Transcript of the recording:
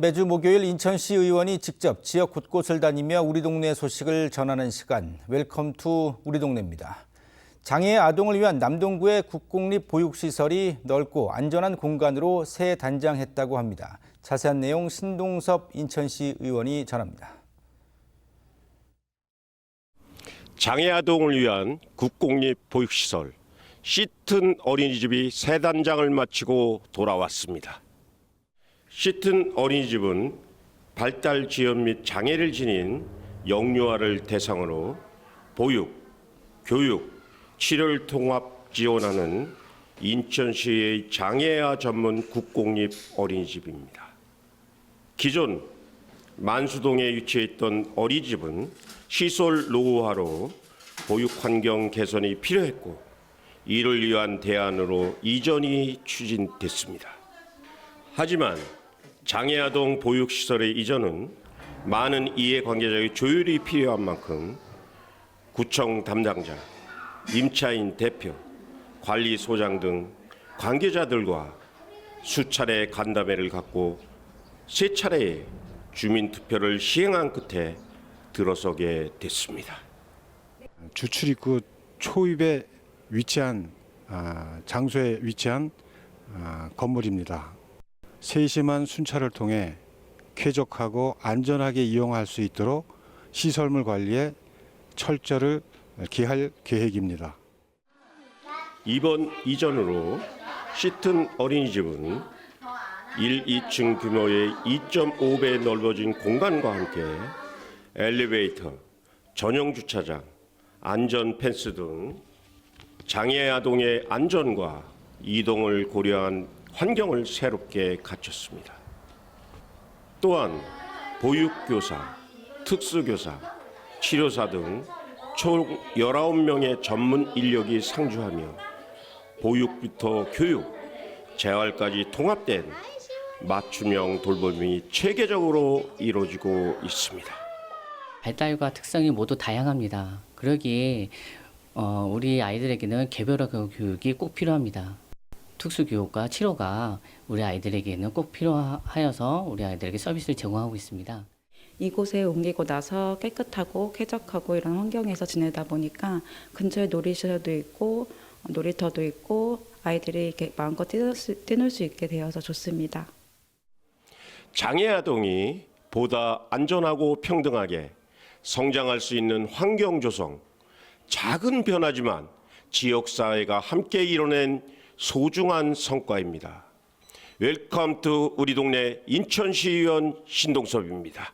매주 목요일 인천시 의원이 직접 지역 곳곳을 다니며 우리 동네 소식을 전하는 시간 웰컴 투 우리 동네입니다. 장애 아동을 위한 남동구의 국공립 보육시설이 넓고 안전한 공간으로 새 단장했다고 합니다. 자세한 내용 신동섭 인천시 의원이 전합니다. 장애 아동을 위한 국공립 보육시설 시튼 어린이집이 새 단장을 마치고 돌아왔습니다. 시튼 어린이집은 발달 지연 및 장애를 지닌 영유아를 대상으로 보육, 교육, 치료를 통합 지원하는 인천시의 장애아 전문 국공립 어린이집입니다. 기존 만수동에 위치해 있던 어린이집은 시설 노후화로 보육 환경 개선이 필요했고 이를 위한 대안으로 이전이 추진됐습니다. 하지만 장애아동 보육시설의 이전은 많은 이해관계자의 조율이 필요한 만큼 구청 담당자, 임차인 대표, 관리소장 등 관계자들과 수차례 간담회를 갖고 세 차례의 주민투표를 시행한 끝에 들어서게 됐습니다. 주출입구 초입에 위치한 아, 장소에 위치한 아, 건물입니다. 세심한 순찰을 통해 쾌적하고 안전하게 이용할 수 있도록 시설물 관리에 철저를 기할 계획입니다. 이번 이전으로 시튼 어린이집은 1, 2층 규모의 2.5배 넓어진 공간과 함께 엘리베이터, 전용 주차장, 안전 펜스 등 장애 아동의 안전과 이동을 고려한 환경을 새롭게 갖췄습니다. 또한 보육교사, 특수교사, 치료사 등 총 19명의 전문 인력이 상주하며 보육부터 교육, 재활까지 통합된 맞춤형 돌봄이 체계적으로 이루어지고 있습니다. 발달과 특성이 모두 다양합니다. 그러기에 어, 우리 아이들에게는 개별화 교육이 꼭 필요합니다. 특수 교육과 치료가 우리 아이들에게는 꼭 필요하여서 우리 아이들에게 서비스를 제공하고 있습니다. 이곳에 옮기고 나서 깨끗하고 쾌적하고 이런 환경에서 지내다 보니까 근처에 놀이시설도 있고 놀이터도 있고 아이들이 이렇게 마음껏 뛰놀 수, 뛰놀 수 있게 되어서 좋습니다. 장애 아동이 보다 안전하고 평등하게 성장할 수 있는 환경 조성, 작은 변화지만 지역 사회가 함께 이뤄낸 소중한 성과입니다. 웰컴 투 우리 동네 인천시의원 신동섭입니다.